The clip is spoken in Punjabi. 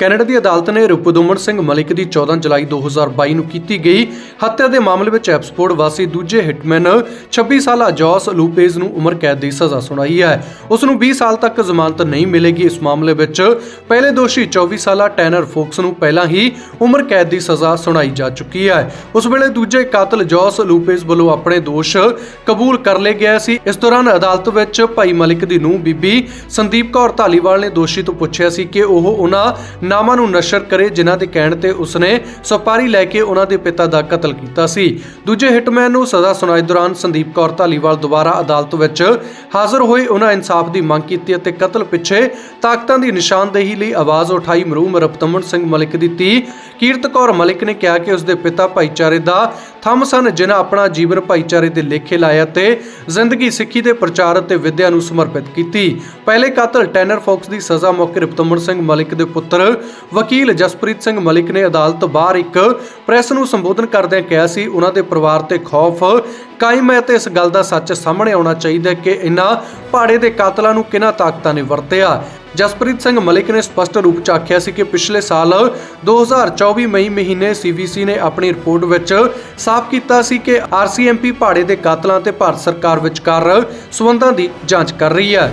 ਕੈਨੇਡਾ ਦੀ ਅਦਾਲਤ ਨੇ ਰੁਪਦੁਮਨ ਸਿੰਘ ਮਲਿਕ ਦੀ 14 ਜੁਲਾਈ 2022 ਨੂੰ ਕੀਤੀ ਗਈ ਹੱਤਿਆ ਦੇ ਮਾਮਲੇ ਵਿੱਚ ਐਪਸਪੋਰਟ ਵਾਸੀ ਦੂਜੇ ਹਿਟਮੈਨ 26 ਸਾਲਾ ਜੌਸ ਲੂਪੇਜ਼ ਨੂੰ ਉਮਰ ਕੈਦ ਦੀ ਸਜ਼ਾ ਸੁਣਾਈ ਹੈ। ਉਸ ਨੂੰ 20 ਸਾਲ ਤੱਕ ਜ਼ਮਾਨਤ ਨਹੀਂ ਮਿਲੇਗੀ। ਇਸ ਮਾਮਲੇ ਵਿੱਚ ਪਹਿਲੇ ਦੋਸ਼ੀ 24 ਸਾਲਾ ਟੈਨਰ ਫੋਕਸ ਨੂੰ ਪਹਿਲਾਂ ਹੀ ਉਮਰ ਕੈਦ ਦੀ ਸਜ਼ਾ ਸੁਣਾਈ ਜਾ ਚੁੱਕੀ ਹੈ। ਉਸ ਵੇਲੇ ਦੂਜੇ ਕਾਤਲ ਜੌਸ ਲੂਪੇਜ਼ ਵੱਲੋਂ ਆਪਣੇ ਦੋਸ਼ ਕਬੂਲ ਕਰ ਲਏ ਗਿਆ ਸੀ। ਇਸ ਦੌਰਾਨ ਅਦਾਲਤ ਵਿੱਚ ਭਾਈ ਮਲਿਕ ਦੀ ਨੂੰਹ ਬੀਬੀ ਸੰਦੀਪ ਕੌਰ ਧਾਲੀਵਾਲ ਨੇ ਦੋਸ਼ੀ ਤੋਂ ਪੁੱਛਿਆ ਸੀ ਕਿ ਉਹ ਉਹਨਾਂ ਨਾਮਾਂ ਨੂੰ ਨਸ਼ਰ ਕਰੇ ਜਿਨ੍ਹਾਂ ਦੇ ਕਹਿਣ ਤੇ ਉਸਨੇ ਸੁਪਾਰੀ ਲੈ ਕੇ ਉਹਨਾਂ ਦੇ ਪਿਤਾ ਦਾ ਕਤਲ ਕੀਤਾ ਸੀ। ਦੂਜੇ ਹਿਟਮੈਨ ਨੂੰ ਸਜ਼ਾ ਸੁਣਾਈ ਦੌਰਾਨ ਸੰਦੀਪ ਕੌਰ ਧਾਲੀਵਾਲ ਦੁਬਾਰਾ ਅਦਾਲਤ ਵਿੱਚ ਹਾਜ਼ਰ ਹੋਏ ਉਹਨਾਂ ਇਨਸਾਫ ਦੀ ਮੰਗ ਕੀਤੀ ਅਤੇ ਕਤਲ ਪਿੱਛੇ ਤਾਕਤਾਂ ਦੀ ਨਿਸ਼ਾਨਦੇਹੀ ਲਈ ਆਵਾਜ਼ ਉਠਾਈ ਮਰੂਮ ਰਪਤਮਨ ਸਿੰਘ ਮਲਿਕ ਦੀ ਧੀ ਕੀਰਤ ਕੌਰ ਮਲਿਕ ਨੇ ਕਿਹਾ ਕਿ ਉਸਦੇ ਪਿਤਾ ਭਾਈਚਾਰੇ ਦਾ ਥੰਮ ਸਨ ਜਿਨ੍ਹਾਂ ਆਪਣਾ ਜੀਵਨ ਭਾਈਚਾਰੇ ਦੇ ਲੇਖੇ ਲਾਇਆ ਤੇ ਜ਼ਿੰਦਗੀ, ਸਿੱਖੀ ਦੇ ਪ੍ਰਚਾਰ ਅਤੇ ਵਿਦਿਆ ਨੂੰ ਸਮਰਪਿਤ ਕੀਤੀ। ਪਹਿਲੇ ਕਾਤਲ ਟੈਨਰ ਫੌਕਸ ਦੀ ਸਜ਼ਾ ਮੌਕੇ ਰਪਤਮਨ ਸਿੰਘ ਮਲਿਕ ਦੇ ਪੁੱਤਰ ਵਕੀਲ ਜਸਪ੍ਰੀਤ ਸਿੰਘ ਮਲਿਕ ਨੇ ਅਦਾਲਤ ਬਾਹਰ ਇੱਕ ਪ੍ਰੈਸ ਨੂੰ ਸੰਬੋਧਨ ਕਰਦਿਆਂ ਕਿਹਾ ਸੀ, ਉਹਨਾਂ ਦੇ ਪਰਿਵਾਰ ਤੇ ਖੌਫ ਕਾਇਮ ਹੈ ਤੇ ਇਸ ਗੱਲ ਦਾ ਸੱਚ ਸਾਹਮਣੇ ਆਉਣਾ ਚਾਹੀਦਾ ਹੈ ਕਿ ਇਨ੍ਹਾਂ ਪਾੜੇ ਦੇ ਕਾਤਲਾਂ ਨੂੰ ਕਿਹਨਾਂ ਤਾਕਤਾਂ ਨੇ ਵਰਤਿਆ। ਜਸਪ੍ਰੀਤ ਸਿੰਘ ਮਲਿਕ ਨੇ ਸਪਸ਼ਟ ਰੂਪ ਚ ਆਖਿਆ ਸੀ ਕਿ ਪਿਛਲੇ ਸਾਲ 2024 ਮਈ ਮਹੀਨੇ ਸੀਵੀਸੀ ਨੇ ਆਪਣੀ ਰਿਪੋਰਟ ਵਿੱਚ ਸਾਫ਼ ਕੀਤਾ ਸੀ ਕਿ ਆਰਸੀਐਮਪੀ ਪਹਾੜੇ ਦੇ ਕਾਤਲਾਂ ਤੇ ਭਾਰਤ ਸਰਕਾਰ ਵਿਚਕਾਰ ਸਬੰਧਾਂ ਦੀ ਜਾਂਚ ਕਰ ਰਹੀ ਹੈ।